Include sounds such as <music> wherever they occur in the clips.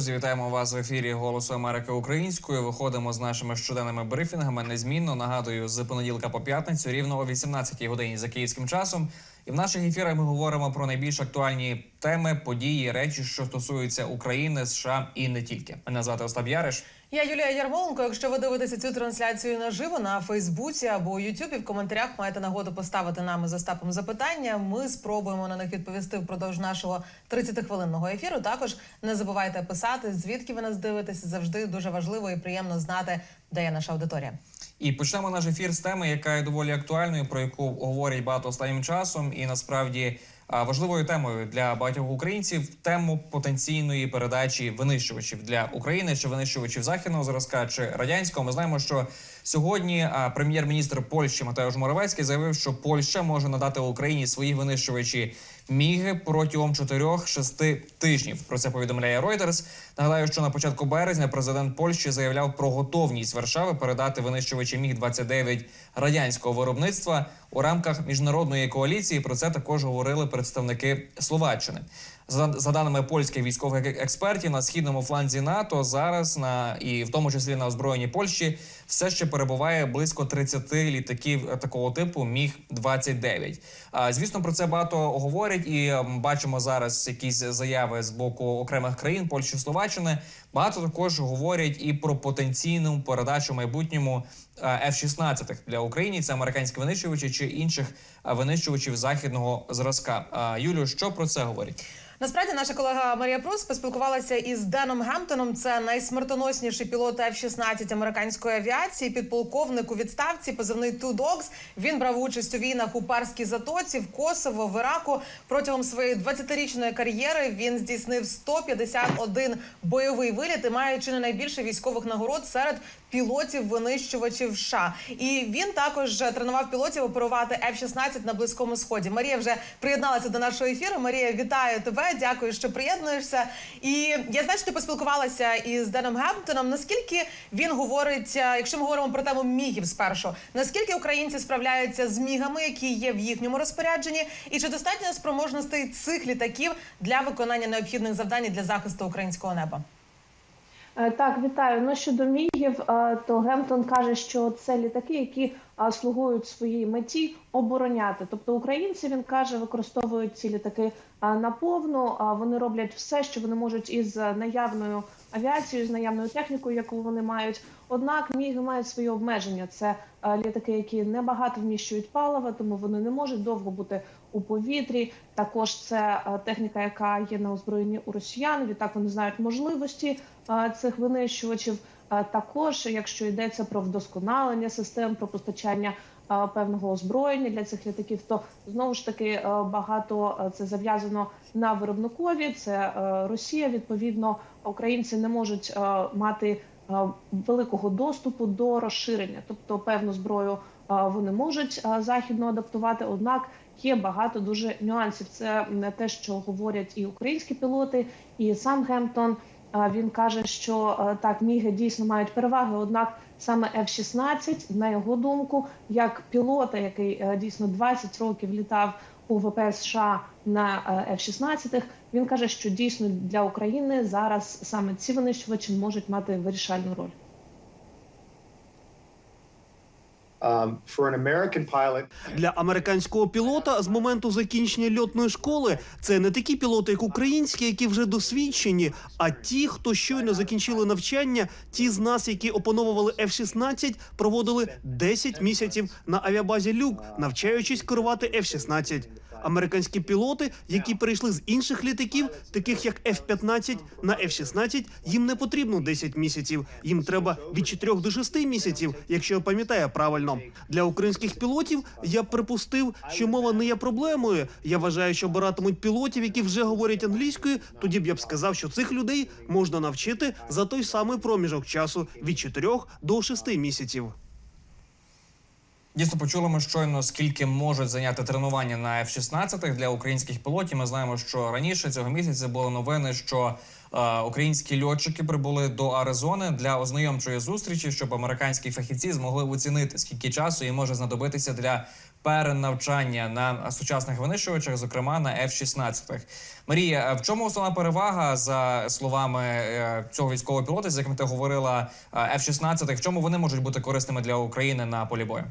Друзі, вітаємо вас в ефірі Голосу Америки українською. Виходимо з нашими щоденними брифінгами. Незмінно нагадую з понеділка по п'ятницю, рівно о 18-й годині за київським часом. І в наших ефірах ми говоримо про найбільш актуальні теми, події, речі, що стосуються України, США і не тільки. Мене звати Остап Яриш. Я Юлія Ярмоленко. Якщо ви дивитеся цю трансляцію наживо на Фейсбуці або Ютубі, в коментарях маєте нагоду поставити нам із Остапом запитання. Ми спробуємо на них відповісти впродовж нашого 30-хвилинного ефіру. Також не забувайте писати, звідки ви нас дивитесь. Завжди дуже важливо і приємно знати, де є наша аудиторія. І почнемо наш ефір з теми, яка є доволі актуальною, про яку говорять багато останнім часом, і насправді важливою темою для багатьох українців тему потенційної передачі винищувачів для України чи винищувачів західного зразка чи радянського. Ми знаємо, що сьогодні прем'єр-міністр Польщі Матеуш Моровецький заявив, що Польща може надати Україні свої винищувачі міги протягом 4-6 тижнів. Про це повідомляє Reuters. Нагадаю, що на початку березня президент Польщі заявляв про готовність Варшави передати винищувачі міг 29 радянського виробництва у рамках міжнародної коаліції. Про це також говорили представники Словаччини. За, даними польських військових експертів, на східному фланзі НАТО зараз на і в тому числі на озброєнні Польщі все ще перебуває близько 30 літаків е, такого типу міг 29 А звісно, про це багато говорять, і бачимо зараз якісь заяви з боку окремих країн Польщі, Словаччини. Багато також говорять і про потенційну передачу майбутньому е, F-16 для України. Це американські винищувачі чи інших е, винищувачів західного зразка. Юлію, що про це говорять? Насправді наша колега Марія Прус поспілкувалася із Деном Гемптоном. Це найсмертоносніший пілот F-16 американської авіації, підполковник у відставці, позивний Тудокс. Він брав участь у війнах у Парській затоці, в Косово, в Іраку. Протягом своєї 20-річної кар'єри він здійснив 151 бойовий виліт і має чи не найбільше військових нагород серед пілотів винищувачів США. І він також тренував пілотів оперувати F-16 на близькому сході. Марія вже приєдналася до нашого ефіру. Марія, вітаю тебе. Дякую, що приєднуєшся. І я знаю, що ти поспілкувалася із Деном Гемптоном. Наскільки він говорить, е, якщо ми говоримо про тему мігів спершу, наскільки українці справляються з мігами, які є в їхньому розпорядженні, і чи достатньо спроможностей цих літаків для виконання необхідних завдань для захисту українського неба? Е, Так, вітаю. Ну щодо мігів, е, то Гемптон каже, що це літаки, які е, слугують своїй меті обороняти. Тобто українці він каже, використовують ці літаки наповну. Вони роблять все, що вони можуть із наявною авіацією, з наявною технікою, яку вони мають. Однак міги мають свої обмеження. Це літаки, які небагато вміщують палива, тому вони не можуть довго бути у повітрі. Також це техніка, яка є на озброєнні у росіян. Відтак вони знають можливості цих винищувачів. Також, якщо йдеться про вдосконалення систем, про постачання певного озброєння для цих літаків, то знову ж таки багато це зав'язано на виробникові. Це Росія. Відповідно, українці не можуть мати великого доступу до розширення, тобто певну зброю вони можуть західно адаптувати однак. Є багато дуже нюансів. Це те, що говорять і українські пілоти, і сам Гемптон. Він каже, що е, так міги дійсно мають переваги. Однак саме F-16, на його думку, як пілота, який е, дійсно 20 років літав у ВПС США на е, F-16, він каже, що дійсно для України зараз саме ці винищувачі можуть мати вирішальну роль. Um, for an American pilot, Для американського пілота з моменту закінчення льотної школи це не такі пілоти, як українські, які вже досвідчені, а ті, хто щойно закінчили навчання, ті з нас, які опановували F-16, проводили 10 місяців на авіабазі Люк, навчаючись керувати F-16. Американські пілоти, які перейшли з інших літаків, таких як F-15 на F-16, їм не потрібно 10 місяців. Їм треба від 4 до 6 місяців, якщо я пам'ятаю правильно. Для українських пілотів я б припустив, що мова не є проблемою. Я вважаю, що обиратимуть пілотів, які вже говорять англійською. Тоді б я б сказав, що цих людей можна навчити за той самий проміжок часу від 4 до 6 місяців. Дійсно, почули ми щойно, скільки можуть зайняти тренування на F-16 для українських пілотів. Ми знаємо, що раніше цього місяця були новини, що Е, Українські льотчики прибули до Аризони для ознайомчої зустрічі, щоб американські фахівці змогли оцінити, скільки часу їм може знадобитися для перенавчання на сучасних винищувачах, зокрема на F-16. Марія, в чому основна перевага за словами е, цього військового пілота, з яким ти говорила е, F-16, В чому вони можуть бути корисними для України на полі бою?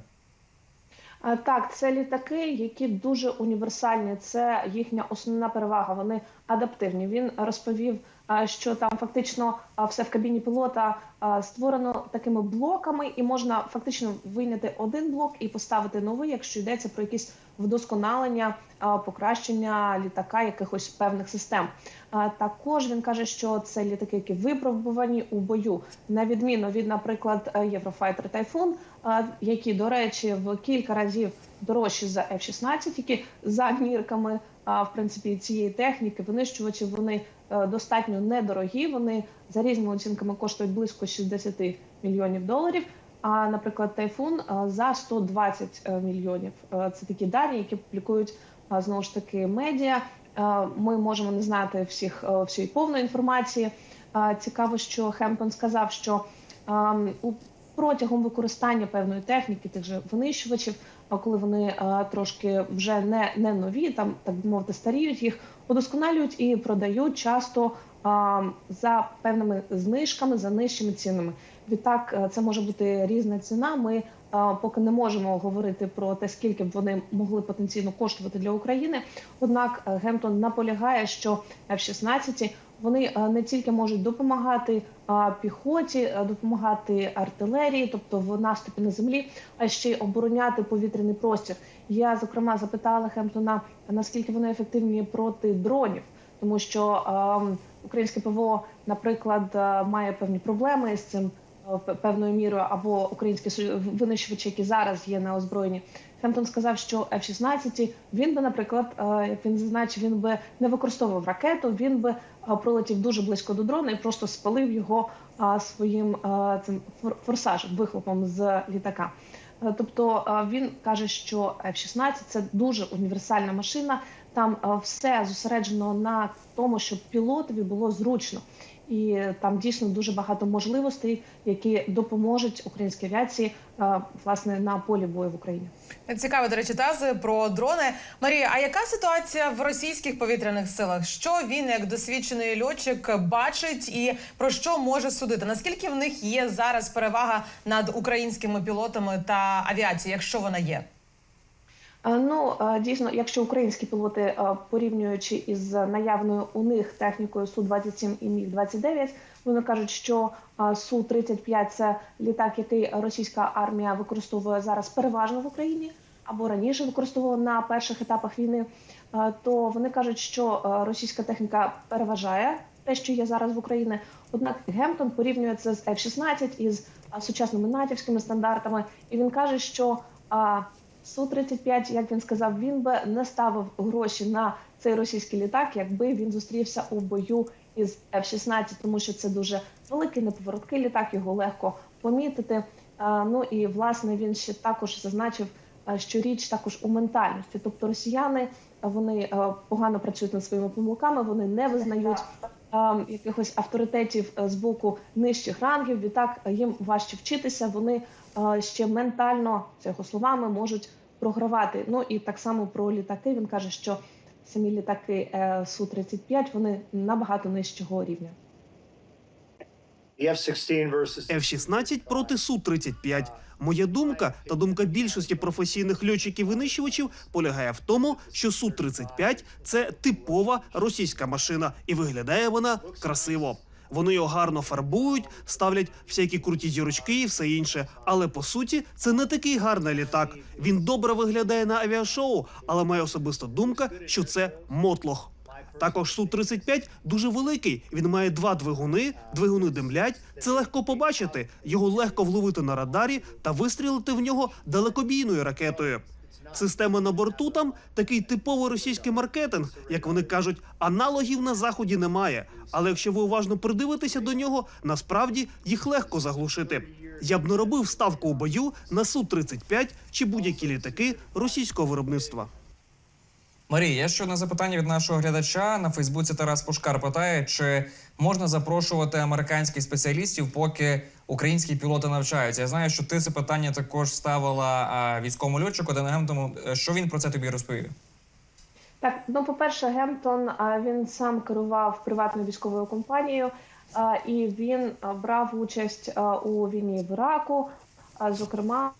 А, Так, це літаки, які дуже універсальні. Це їхня основна перевага. Вони адаптивні. Він розповів, що там фактично все в кабіні пілота створено такими блоками, і можна фактично вийняти один блок і поставити новий, якщо йдеться про якісь вдосконалення, покращення літака якихось певних систем. Також він каже, що це літаки, які випробувані у бою, на відміну від, наприклад, е, Єврофайтер Тайфун, які, до речі, в кілька разів дорожчі за F-16, які за мірками в принципі цієї техніки винищувачі вони е, достатньо недорогі. Вони за різними оцінками коштують близько 60 мільйонів доларів. А, наприклад, тайфун за 120 е, мільйонів. Е, Це такі дані, які публікують знову ж таки медіа. Е, Ми можемо не знати всіх всієї повної інформації. Цікаво, що Хемпен сказав, що ем, у протягом використання певної техніки, тих же винищувачів, а коли вони е, трошки вже не, не нові, там так би мовити, старіють їх, удосконалюють і продають часто а, за певними знижками, за нижчими цінами. Відтак, е, це може бути різна ціна. Ми е, поки не можемо говорити про те, скільки б вони могли потенційно коштувати для України. Однак Гемптон наполягає, що F-16 вони е, не тільки можуть допомагати піхоті, е, допомагати артилерії, тобто в наступі на землі, а ще й обороняти повітряний простір. Я зокрема запитала Хемптона, наскільки вони ефективні проти дронів, тому що ем, українське ПВО, наприклад, е, має певні проблеми з цим певною мірою, або українські винищувачі, які зараз є на озброєнні. Хемптон сказав, що F-16, він би, наприклад, е, як він зазначив, він би не використовував ракету, він би е, пролетів дуже близько до дрона і просто спалив його е, своїм е, цим фор- форсажем, вихлопом з літака. Е, Тобто е, він каже, що F-16 – це дуже універсальна машина. Там е, все зосереджено на тому, щоб пілотові було зручно. І е, там дійсно дуже багато можливостей, які допоможуть українській авіації е, власне на полі бою в Україні. Цікаві, до речі, тези про дрони. Марія, а яка ситуація в російських повітряних силах? Що він, як досвідчений льотчик, бачить і про що може судити? Наскільки в них є зараз перевага над українськими пілотами та авіацією, якщо вона є? Е, Ну е, дійсно, якщо українські пілоти е, порівнюючи із наявною у них технікою су 27 і міг 29 вони кажуть, що су 35 це літак, який російська армія використовує зараз переважно в Україні або раніше використовувала на перших етапах війни. То вони кажуть, що російська техніка переважає те, що є зараз в Україні. Однак Гемптон порівнює це з F-16 із сучасними натівськими стандартами, і він каже, що а, Су-35, як він сказав, він би не ставив гроші на цей російський літак, якби він зустрівся у бою із F-16, тому що це дуже великий неповороткий літак, його легко помітити. Ну і власне він ще також зазначив, що річ також у ментальності. Тобто росіяни вони погано працюють над своїми помилками, вони не визнають якихось авторитетів з боку нижчих рангів. Відтак їм важче вчитися. Вони ще ментально це його словами можуть програвати. Ну і так само про літаки. Він каже, що самі літаки е, су 35 вони набагато нижчого рівня. The F-16 versus F-16 проти Су-35. Моя думка та думка більшості професійних льотчиків-винищувачів полягає в тому, що Су-35 – це типова російська машина, і виглядає вона красиво. Вони його гарно фарбують, ставлять всякі круті зірочки і все інше. Але по суті, це не такий гарний літак. Він добре виглядає на авіашоу, але моя особиста думка, що це мотлох. Також су 35 дуже великий. Він має два двигуни, двигуни димлять. Це легко побачити. Його легко вловити на радарі та вистрілити в нього далекобійною ракетою. Система на борту там такий типовий російський маркетинг, як вони кажуть, аналогів на заході немає. Але якщо ви уважно придивитеся до нього, насправді їх легко заглушити. Я б не робив ставку у бою на су 35 чи будь-які літаки російського виробництва. Марія, ще одне запитання від нашого глядача на Фейсбуці. Тарас Пушкар питає, чи можна запрошувати американських спеціалістів, поки українські пілоти навчаються. Я знаю, що ти це питання також ставила військовому льотчику Дену Тому що він про це тобі розповів? Так, ну по-перше, Гемптон він сам керував приватною військовою компанією, і він брав участь у війні в Іраку, зокрема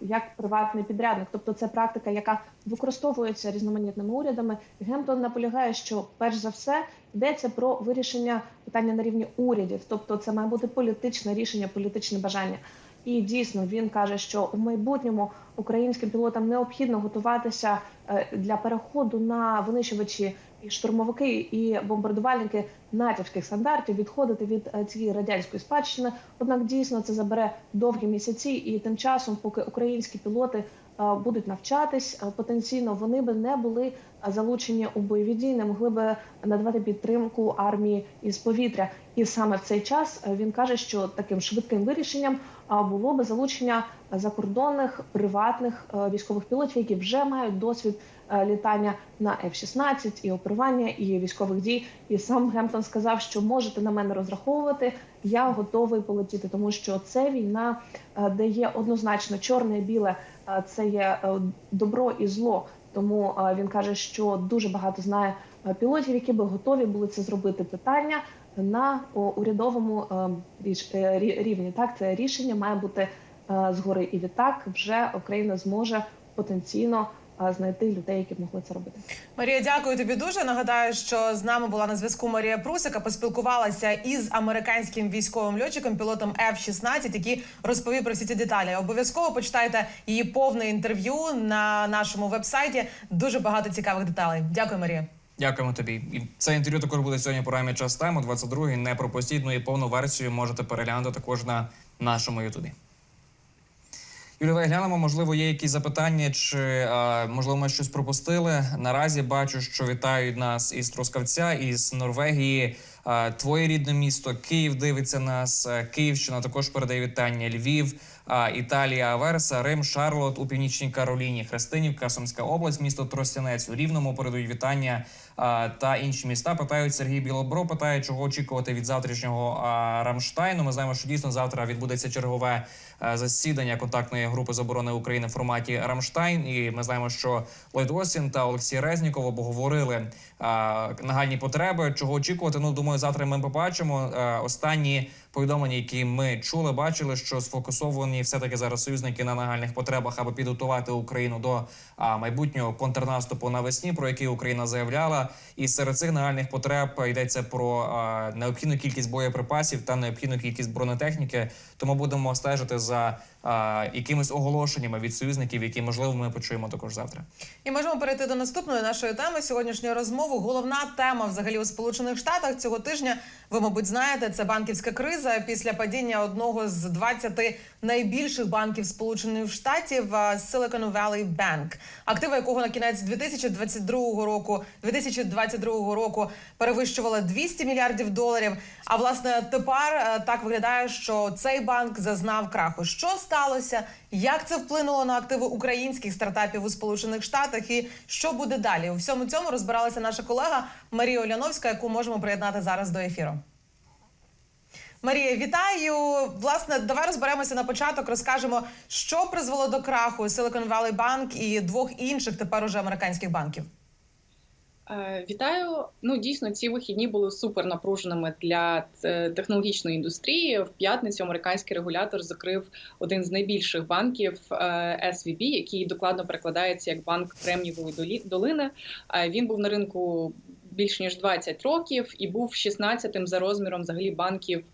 як приватний підрядник. Тобто це практика, яка використовується різноманітними урядами. Гемптон наполягає, що перш за все йдеться про вирішення питання на рівні урядів, тобто це має бути політичне рішення, політичне бажання. І дійсно він каже, що у майбутньому українським пілотам необхідно готуватися е, для переходу на винищувачі і штурмовики і бомбардувальники натівських стандартів, відходити від е, цієї радянської спадщини. Однак дійсно це забере довгі місяці, і тим часом, поки українські пілоти будуть навчатись, е, потенційно вони би не були е, залучені у бойові дії, не могли би надавати підтримку армії із повітря. І саме в цей час е, він каже, що таким швидким вирішенням було би залучення закордонних приватних е, військових пілотів, які вже мають досвід е, літання на F-16 і оперування і військових дій. І сам Гемптон сказав, що можете на мене розраховувати. Я готовий полетіти, тому що це війна, е, де є однозначно чорне і біле. Це є е, добро і зло. Тому е, він каже, що дуже багато знає е, пілотів, які би готові були це зробити. Питання на урядовому рівні. Так, це рішення має бути згори, і відтак вже Україна зможе потенційно знайти людей, які б могли це робити. Марія, дякую тобі дуже. Нагадаю, що з нами була на зв'язку Марія Прус, яка поспілкувалася із американським військовим льотчиком, пілотом F-16, який розповів про всі ці деталі. Обов'язково почитайте її повне інтерв'ю на нашому вебсайті. Дуже багато цікавих деталей. Дякую, Марія. Дякуємо тобі. І це інтерв'ю також буде сьогодні в програмі час тайм о 22-й. Не пропустіть. Ну і повну версію можете переглянути також на нашому Ютубі. Давай глянемо, можливо, є якісь запитання, чи можливо ми щось пропустили. Наразі бачу, що вітають нас із Трускавця, із Норвегії. Твоє рідне місто Київ дивиться нас. Київщина також передає вітання. Львів, Італія, Аверса, Рим, Шарлот у північній Кароліні, Христинівка, Сумська область, місто Тростянець у Рівному передають вітання та інші міста. Питають Сергій Білобро. Питає, чого очікувати від завтрашнього Рамштайну. Ми знаємо, що дійсно завтра відбудеться чергове засідання контактної групи з оборони України в форматі Рамштайн. І ми знаємо, що Ллойд Остін та Олексій Резніков обговорили е, нагальні потреби. Чого очікувати? Ну думаю, завтра ми побачимо. Е, Останні повідомлення, які ми чули, бачили, що сфокусовані все таки зараз союзники на нагальних потребах, аби підготувати Україну до майбутнього контрнаступу навесні, про який Україна заявляла. І серед цих нагальних потреб йдеться про необхідну кількість боєприпасів та необхідну кількість бронетехніки. Тому будемо стежити за а, якимись оголошеннями від союзників, які можливо ми почуємо також завтра. І можемо перейти до наступної нашої теми сьогоднішньої розмови. Головна тема взагалі у Сполучених Штатах цього тижня. Ви, мабуть, знаєте, це банківська криза після падіння одного з 20 найбільших банків Сполучених Штатів а, Silicon Valley Bank, активи якого на кінець 2022 року 2022 року перевищували 200 мільярдів доларів. А власне тепер е, так виглядає, що цей банк зазнав краху. Що сталося? Як це вплинуло на активи українських стартапів у Сполучених Штатах? І що буде далі? У всьому цьому розбиралася наша колега Марія Оляновська, яку можемо приєднати зараз до ефіру. Марія, вітаю! Власне, давай розберемося на початок. Розкажемо, що призвело до краху Silicon Valley Bank і двох інших тепер уже американських банків. Е, Вітаю. Ну дійсно, ці вихідні були супер напруженими для е, технологічної індустрії. В п'ятницю американський регулятор закрив один з найбільших банків е, SVB, який докладно перекладається як банк Кремнієвої долини. Він був на ринку. Більш ніж 20 років і був 16-тим за розміром взагалі банків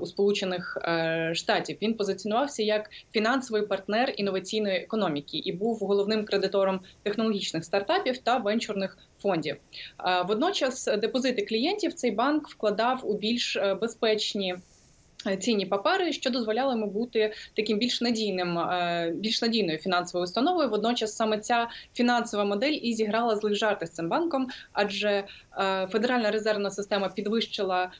у Сполучених е, Штатів. Він позиціонувався як фінансовий партнер інноваційної економіки і був головним кредитором технологічних стартапів та венчурних фондів. Водночас депозити клієнтів цей банк вкладав у більш е, безпечні Цінні папери, що дозволяло йому бути таким більш надійним, е, більш надійною фінансовою установою. Водночас саме ця фінансова модель і зіграла злих жарти з цим банком, адже е, Федеральна резервна система підвищила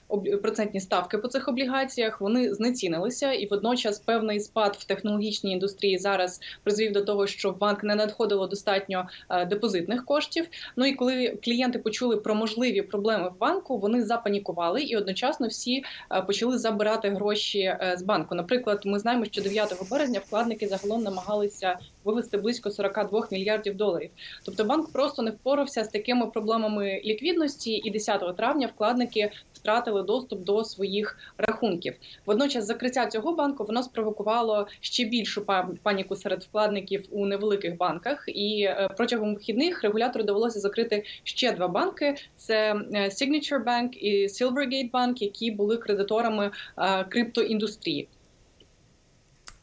процентні ставки по цих облігаціях. Вони знецінилися, і водночас певний спад в технологічній індустрії зараз призвів до того, що в банк не надходило достатньо е, депозитних коштів. Ну і коли клієнти почули про можливі проблеми в банку, вони запанікували і одночасно всі е, почали забирати гроші е, з банку. Наприклад, ми знаємо, що 9 березня вкладники загалом намагалися вивести близько 42 мільярдів доларів. Тобто банк просто не впорався з такими проблемами ліквідності, і 10 травня вкладники втратили доступ до своїх рахунків. Водночас, закриття цього банку воно спровокувало ще більшу па- паніку серед вкладників у невеликих банках. І е, протягом вихідних регулятору довелося закрити ще два банки: це е, Signature Bank і Silvergate Bank, які були кредиторами е, криптоіндустрії.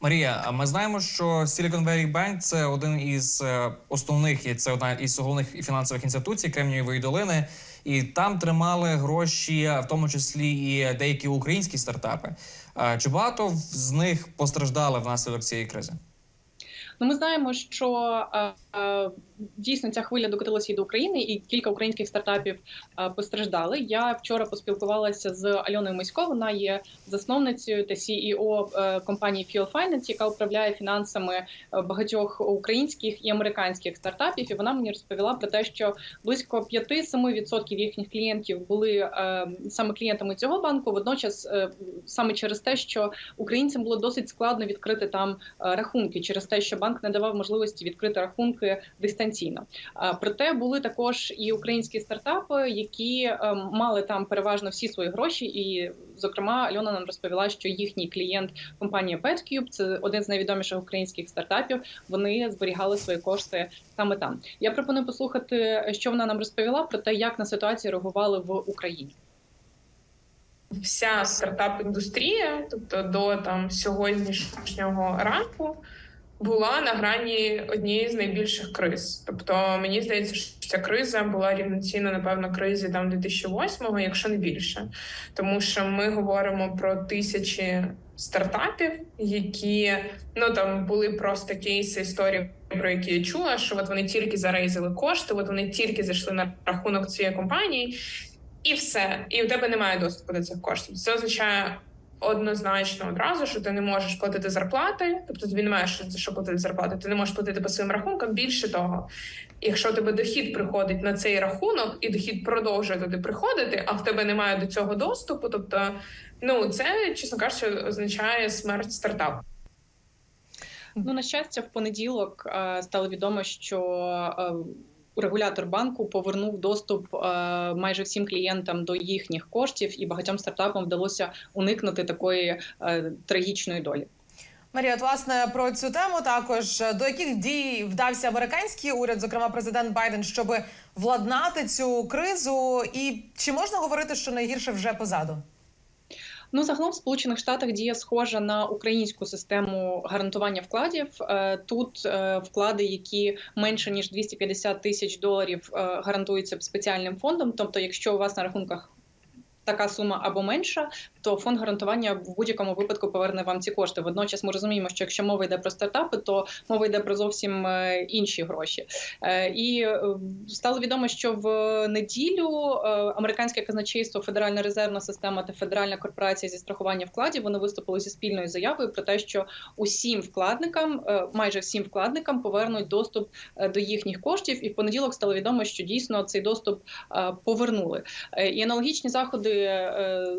Марія, а ми знаємо, що Silicon Valley Bank – це один із е, основних, і це одна із головних фінансових інституцій Кремнієвої долини, і там тримали гроші, в тому числі і деякі українські стартапи. Чи багато з них постраждали внаслідок цієї кризи? Ну, ми знаємо, що е, е, дійсно ця хвиля докотилася і до України, і кілька українських стартапів е, постраждали. Я вчора поспілкувалася з Альоною Мисько. Вона є засновницею та CEO компанії Fuel Finance, яка управляє фінансами багатьох українських і американських стартапів. І вона мені розповіла про те, що близько 5-7% їхніх клієнтів були саме клієнтами цього банку. Водночас, саме через те, що українцям було досить складно відкрити там рахунки, через те, що банк не давав можливості відкрити рахунки дистанційно. Проте були також і українські стартапи, які е, мали там переважно всі свої гроші. І, зокрема, Альона нам розповіла, що їхній клієнт компанія PetCube, це один з найвідоміших українських стартапів. Вони зберігали свої кошти саме там. Я пропоную послухати, що вона нам розповіла про те, як на ситуацію реагували в Україні. вся стартап-індустрія, тобто до там сьогоднішнього ранку, була на грані однієї з найбільших криз. Тобто, мені здається, що ця криза була рівноцінна, напевно, кризі там 2008-го, якщо не більше. Тому що ми говоримо про тисячі стартапів, які ну там були просто кейси історії, про які я чула, що от вони тільки зарейзили кошти, от вони тільки зайшли на рахунок цієї компанії, і все, і у тебе немає доступу до цих коштів. Це означає однозначно одразу, що ти не можеш платити зарплати, тобто тобі немає що що платити зарплати. Ти не можеш платити по своїм рахункам. Більше того, якщо тебе дохід приходить на цей рахунок, і дохід продовжує туди приходити, а в тебе немає до цього доступу. Тобто, ну це чесно кажучи, означає смерть стартапу. Ну, на щастя, в понеділок е, стало відомо, що е, регулятор банку повернув доступ е, майже всім клієнтам до їхніх коштів, і багатьом стартапам вдалося уникнути такої е, трагічної долі. Марія, от, власне, про цю тему також до яких дій вдався американський уряд, зокрема президент Байден, щоб владнати цю кризу, і чи можна говорити, що найгірше вже позаду? Ну, загалом в Сполучених Штатах діє схожа на українську систему гарантування вкладів. Е, Тут е, вклади, які менше ніж 250 тисяч доларів, е, гарантуються спеціальним фондом. Тобто, якщо у вас на рахунках така сума або менша, то фонд гарантування в будь-якому випадку поверне вам ці кошти. Водночас ми розуміємо, що якщо мова йде про стартапи, то мова йде про зовсім е, інші гроші. Е, І е, стало відомо, що в неділю американське казначейство, Федеральна резервна система та Федеральна корпорація зі страхування вкладів вони виступили зі спільною заявою про те, що усім вкладникам, майже всім вкладникам, повернуть доступ до їхніх коштів. І в понеділок стало відомо, що дійсно цей доступ повернули. І аналогічні заходи е,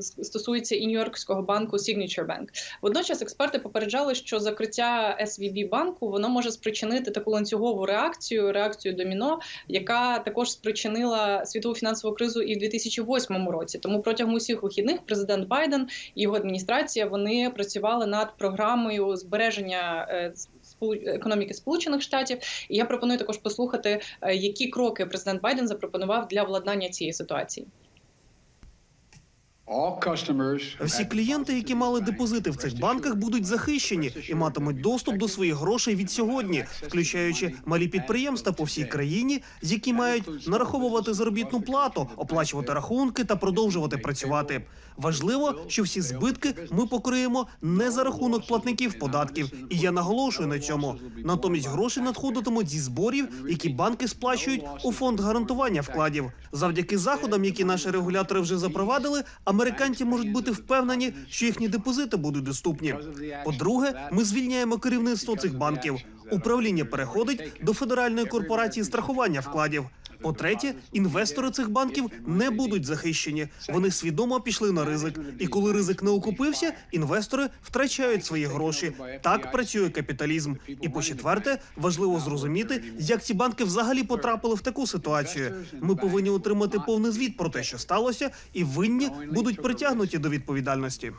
с- і Нью-Йоркського банку Signature Bank. Водночас експерти попереджали, що закриття SVB банку воно може спричинити таку ланцюгову реакцію, реакцію доміно, яка також спричинила світову фінансову кризу і в 2008 році. Тому протягом усіх вихідних президент Байден і його адміністрація вони працювали над програмою збереження. е, економіки Сполучених Штатів, і я пропоную також послухати, е, які кроки президент Байден запропонував для владнання цієї ситуації. Всі клієнти, які мали депозити в цих банках, будуть захищені і матимуть доступ до своїх грошей від сьогодні, включаючи малі підприємства по всій країні, які мають нараховувати заробітну плату, оплачувати рахунки та продовжувати працювати. Важливо, що всі збитки ми покриємо не за рахунок платників податків, і я наголошую на цьому. Натомість гроші надходитимуть зі зборів, які банки сплачують у фонд гарантування вкладів. Завдяки заходам, які наші регулятори вже запровадили, американці можуть бути впевнені, що їхні депозити будуть доступні. По-друге, ми звільняємо керівництво цих банків. Управління переходить до федеральної корпорації страхування вкладів. По-третє, інвестори цих банків не будуть захищені. Вони свідомо пішли на ризик. І коли ризик не окупився, інвестори втрачають свої гроші. Так працює капіталізм. І по четверте, важливо зрозуміти, як ці банки взагалі потрапили в таку ситуацію. Ми повинні отримати повний звіт про те, що сталося, і винні будуть притягнуті до відповідальності.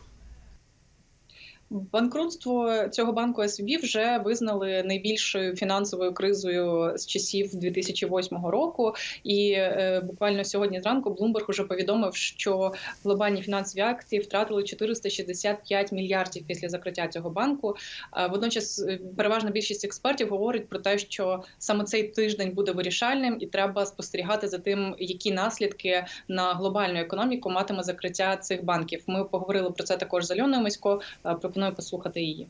Банкрутство цього банку СВБ вже визнали найбільшою фінансовою кризою з часів 2008 року. І е, буквально сьогодні зранку Bloomberg уже повідомив, що глобальні фінансові акції втратили 465 мільярдів після закриття цього банку. А водночас е, переважна більшість експертів говорить про те, що саме цей тиждень буде вирішальним, і треба спостерігати за тим, які наслідки на глобальну економіку матиме закриття цих банків. Ми поговорили про це також з Альоною Мисько. Е, Пропоную послухати її.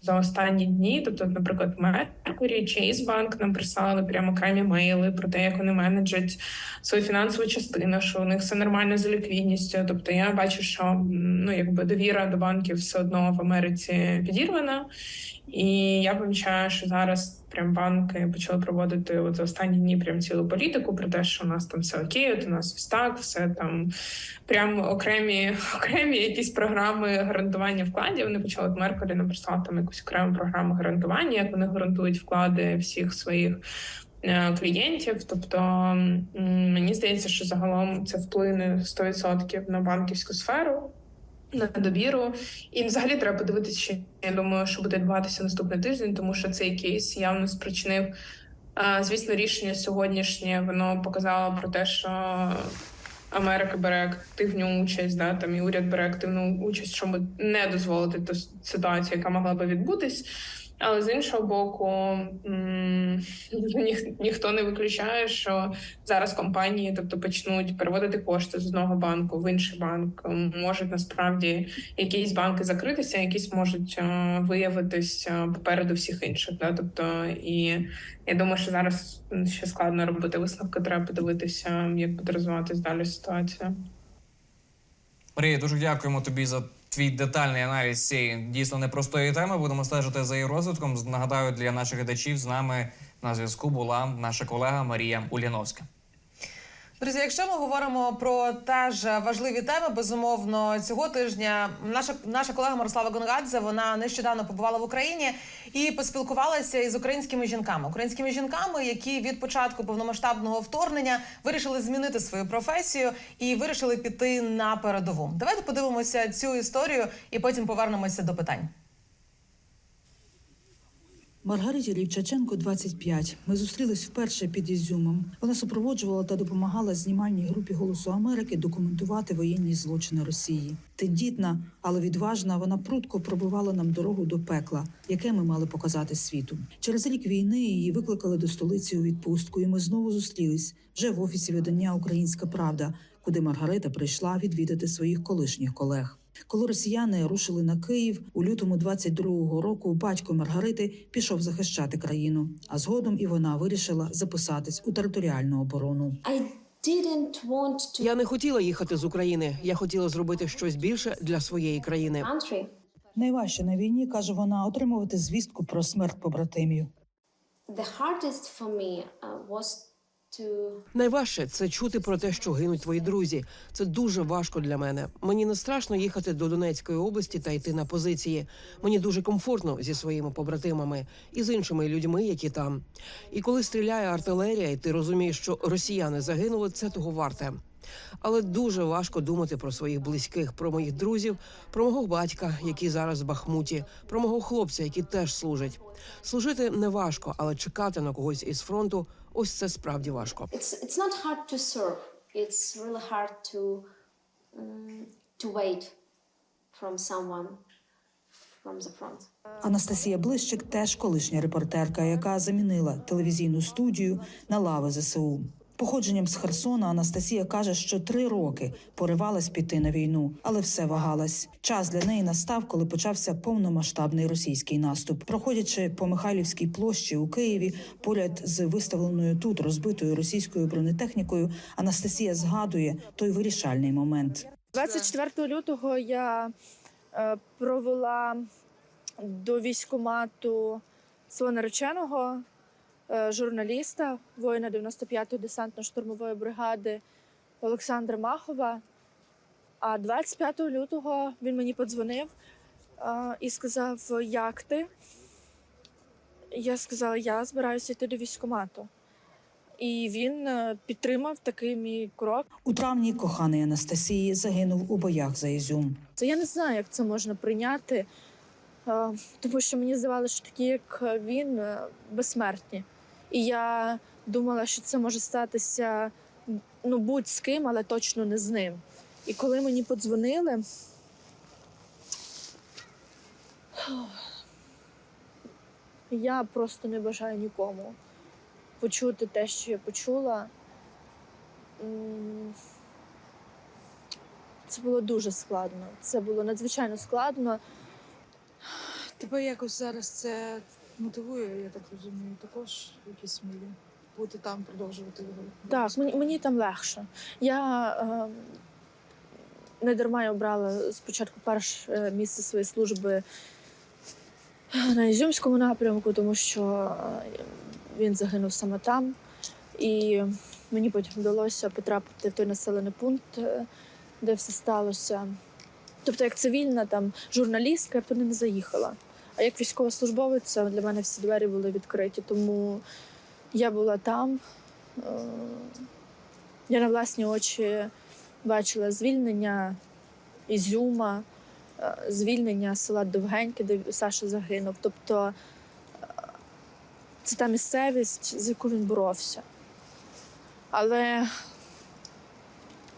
за останні дні. Тобто, наприклад, Меркурі, Bank нам прислали прямо окремі мейли про те, як вони менеджать свою фінансову частину, що у них все нормально з ліквідністю. Тобто, я бачу, що ну якби довіра до банків все одно в Америці підірвана. І я помічаю, що зараз прям банки почали проводити от за останні дні прям цілу політику про те, що у нас там все окей, от у нас ось так, все там прям окремі, <laughs> окремі якісь програми гарантування вкладів. Вони почали от Меркелі написала там якусь окрему програму гарантування, як вони гарантують вклади всіх своїх. е, Клієнтів, тобто мені здається, що загалом це вплине 100% на банківську сферу, на довіру. І взагалі треба подивитися, що я думаю, що буде відбуватися наступний тиждень, тому що цей кейс явно спричинив. Звісно, рішення сьогоднішнє воно показало про те, що Америка бере активну участь, да, там і уряд бере активну участь, щоб не дозволити ту ситуацію, яка могла би відбутись. Але з іншого боку, <laughs> ніх, ніхто не виключає, що зараз компанії, тобто, почнуть переводити кошти з одного банку в інший банк. Можуть насправді якісь банки закритися, якісь можуть е, виявитись е, попереду всіх інших. Да? Тобто, і я думаю, що зараз ще складно робити висновки. Треба подивитися, як буде розвиватись далі ситуація. Марія, дуже дякуємо тобі за твій детальний аналіз цієї дійсно непростої теми. Будемо стежити за її розвитком. Нагадаю, для наших глядачів з нами на зв'язку була наша колега Марія Уляновська. Друзі, якщо ми говоримо про теж важливі теми, безумовно, цього тижня наша наша колега Мирослава Гонгадзе вона нещодавно побувала в Україні і поспілкувалася із українськими жінками, українськими жінками, які від початку повномасштабного вторгнення вирішили змінити свою професію і вирішили піти на передову. Давайте подивимося цю історію і потім повернемося до питань. Маргариті Рівчаченко 25. Ми зустрілись вперше під Ізюмом. Вона супроводжувала та допомагала знімальній групі Голосу Америки документувати воєнні злочини Росії. Тендітна, але відважна, вона прудко пробивала нам дорогу до пекла, яке ми мали показати світу. Через рік війни її викликали до столиці у відпустку, і ми знову зустрілись вже в офісі видання Українська Правда, куди Маргарита прийшла відвідати своїх колишніх колег. Коли росіяни рушили на Київ у лютому 22-го року, батько Маргарити пішов захищати країну. А згодом і вона вирішила записатись у територіальну оборону. Я не хотіла їхати з України. Я хотіла зробити щось більше для своєї країни. Найважче на війні каже вона отримувати звістку про смерть побратимів. The hardest for me uh, was Найважче це чути про те, що гинуть твої друзі. Це дуже важко для мене. Мені не страшно їхати до Донецької області та йти на позиції. Мені дуже комфортно зі своїми побратимами і з іншими людьми, які там. І коли стріляє артилерія, і ти розумієш, що росіяни загинули, це того варте. Але дуже важко думати про своїх близьких, про моїх друзів, про мого батька, який зараз в Бахмуті, про мого хлопця, який теж служить. Служити не важко, але чекати на когось із фронту ось це справді важко. it's it's not hard to serve it's really hard to um, to wait from someone from the front. Анастасія Блищик теж колишня репортерка, яка замінила телевізійну студію на лави ЗСУ. Походженням з Херсона Анастасія каже, що три роки поривалась піти на війну, але все вагалась. Час для неї настав, коли почався повномасштабний російський наступ. Проходячи по Михайлівській площі у Києві, поряд з виставленою тут розбитою російською бронетехнікою, Анастасія згадує той вирішальний момент. 24 лютого я е, провела до військкомату свого нареченого журналіста, воїна 95-ї десантно-штурмової бригади Олександра Махова. А 25 лютого він мені подзвонив е, і сказав: Як ти? Я сказала, я збираюся йти до військкомату. І він е, підтримав такий мій крок. У травні коханий Анастасії загинув у боях за Ізюм. Це я не знаю, як це можна прийняти, е, тому що мені здавалося, що такі, як він, е, безсмертні. І я думала, що це може статися ну, будь з ким, але точно не з ним. І коли мені подзвонили, я просто не бажаю нікому почути те, що я почула. Це було дуже складно. Це було надзвичайно складно. Тебе якось зараз це мотивує, я так розумію, також в якійсь мірі бути там, продовжувати його. Так, мені, мені там легше. Я е, не дарма я обрала спочатку перше місце своєї служби на Ізюмському напрямку, тому що е, він загинув саме там. І мені потім вдалося потрапити в той населений пункт, е, де все сталося. Тобто, як цивільна там журналістка, я б туди не заїхала. А як військовослужбовець для мене всі двері були відкриті. Тому я була там. Е, Я на власні очі бачила звільнення Ізюма, е, звільнення села Довгеньке, де Саша загинув. Тобто е, це та місцевість, за яку він боровся. Але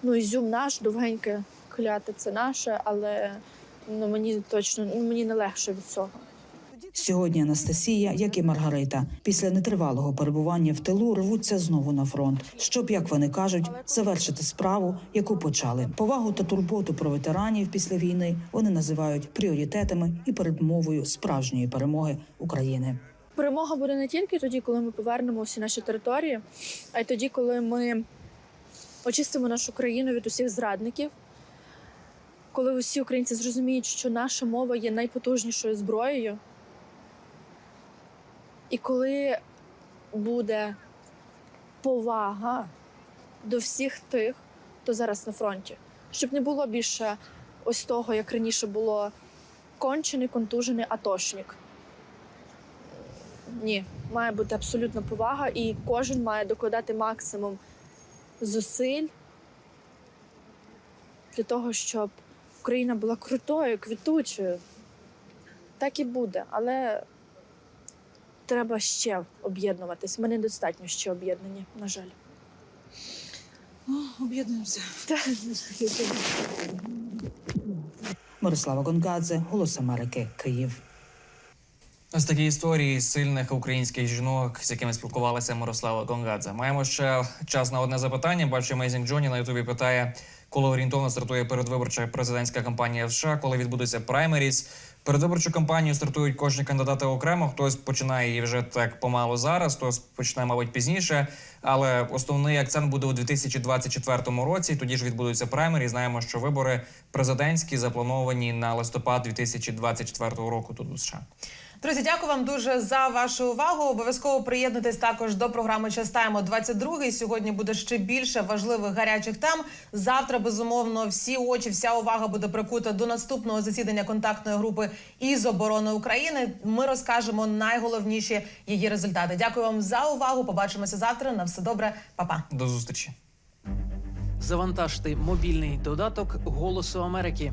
ну, Ізюм наш, Довгеньке кляте це наше, але ну, мені точно ну, мені не легше від цього. Сьогодні Анастасія, як і Маргарита, після нетривалого перебування в тилу рвуться знову на фронт, щоб, як вони кажуть, завершити справу, яку почали. Повагу та турботу про ветеранів після війни вони називають пріоритетами і передмовою справжньої перемоги України. Перемога буде не тільки тоді, коли ми повернемо всі наші території, а й тоді, коли ми очистимо нашу країну від усіх зрадників, коли усі українці зрозуміють, що наша мова є найпотужнішою зброєю. І коли буде повага до всіх тих, хто зараз на фронті, щоб не було більше ось того, як раніше було кончений, контужений атошник. Ні, має бути абсолютна повага, і кожен має докладати максимум зусиль для того, щоб Україна була крутою, квітучою. Так і буде, але треба ще об'єднуватись. Ми недостатньо ще об'єднані, на жаль. Об'єднуємося. Так. Мирослава Гонгадзе, Голос Америки, Київ. Ось такі історії сильних українських жінок, з якими спілкувалася Мирослава Гонгадзе. Маємо ще час на одне запитання. Бачу, Amazing Джоні на Ютубі питає, коли орієнтовно стартує передвиборча президентська кампанія в США, коли відбудеться праймеріс. Передвиборчу кампанію стартують кожні кандидати окремо. Хтось починає її вже так помалу зараз, хтось починає, мабуть, пізніше. Але основний акцент буде у 2024 році. Тоді ж відбудуться праймері. Знаємо, що вибори президентські заплановані на листопад 2024 року тут у США. Друзі, дякую вам дуже за вашу увагу. Обов'язково приєднуйтесь також до програми Частаємо 22 Сьогодні буде ще більше важливих гарячих тем. Завтра безумовно всі очі, вся увага буде прикута до наступного засідання контактної групи із оборони України. Ми розкажемо найголовніші її результати. Дякую вам за увагу. Побачимося завтра. На все добре, Па-па. До зустрічі. Завантажте мобільний додаток Голосу Америки.